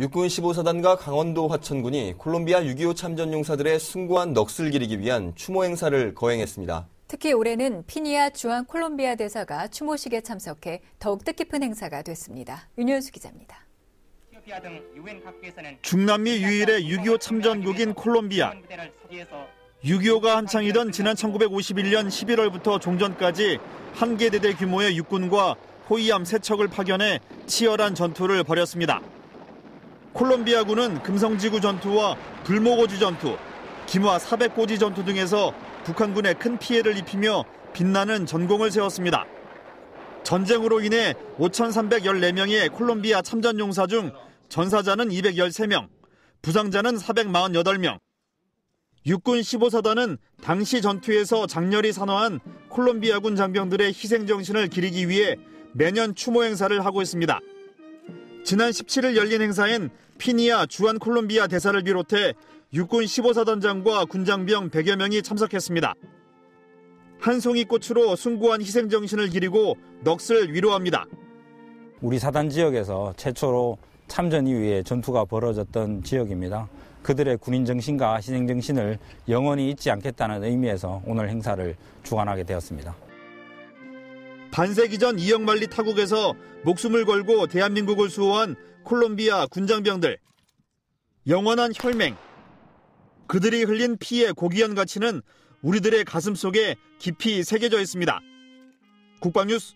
육군 15사단과 강원도 화천군이 콜롬비아 6.25 참전용사들의 숭고한 넋을 기리기 위한 추모 행사를 거행했습니다. 특히 올해는 피니아 주한 콜롬비아 대사가 추모식에 참석해 더욱 뜻깊은 행사가 됐습니다. 윤현수 기자입니다. 중남미 유일의 6.25 참전국인 콜롬비아. 6.25가 한창이던 지난 1951년 11월부터 종전까지 한 개 대대 규모의 육군과 호위함 세척을 파견해 치열한 전투를 벌였습니다. 콜롬비아군은 금성지구 전투와 불모고지 전투, 김화 400고지 전투 등에서 북한군에 큰 피해를 입히며 빛나는 전공을 세웠습니다. 전쟁으로 인해 5,314명의 콜롬비아 참전 용사 중 전사자는 213명, 부상자는 448명. 육군 15사단은 당시 전투에서 장렬히 산화한 콜롬비아군 장병들의 희생 정신을 기리기 위해 매년 추모 행사를 하고 있습니다. 지난 17일 열린 행사엔 피니아 주한 콜롬비아 대사를 비롯해 육군 15사단장과 군장병 100여 명이 참석했습니다. 한 송이 꽃으로 숭고한 희생 정신을 기리고 넋을 위로합니다. 우리 사단 지역에서 최초로 참전 이후에 전투가 벌어졌던 지역입니다. 그들의 군인 정신과 희생 정신을 영원히 잊지 않겠다는 의미에서 오늘 행사를 주관하게 되었습니다. 반세기 전 이영만리 타국에서 목숨을 걸고 대한민국을 수호한 콜롬비아 군장병들. 영원한 혈맹. 그들이 흘린 피의 고귀한 가치는 우리들의 가슴 속에 깊이 새겨져 있습니다. 국방뉴스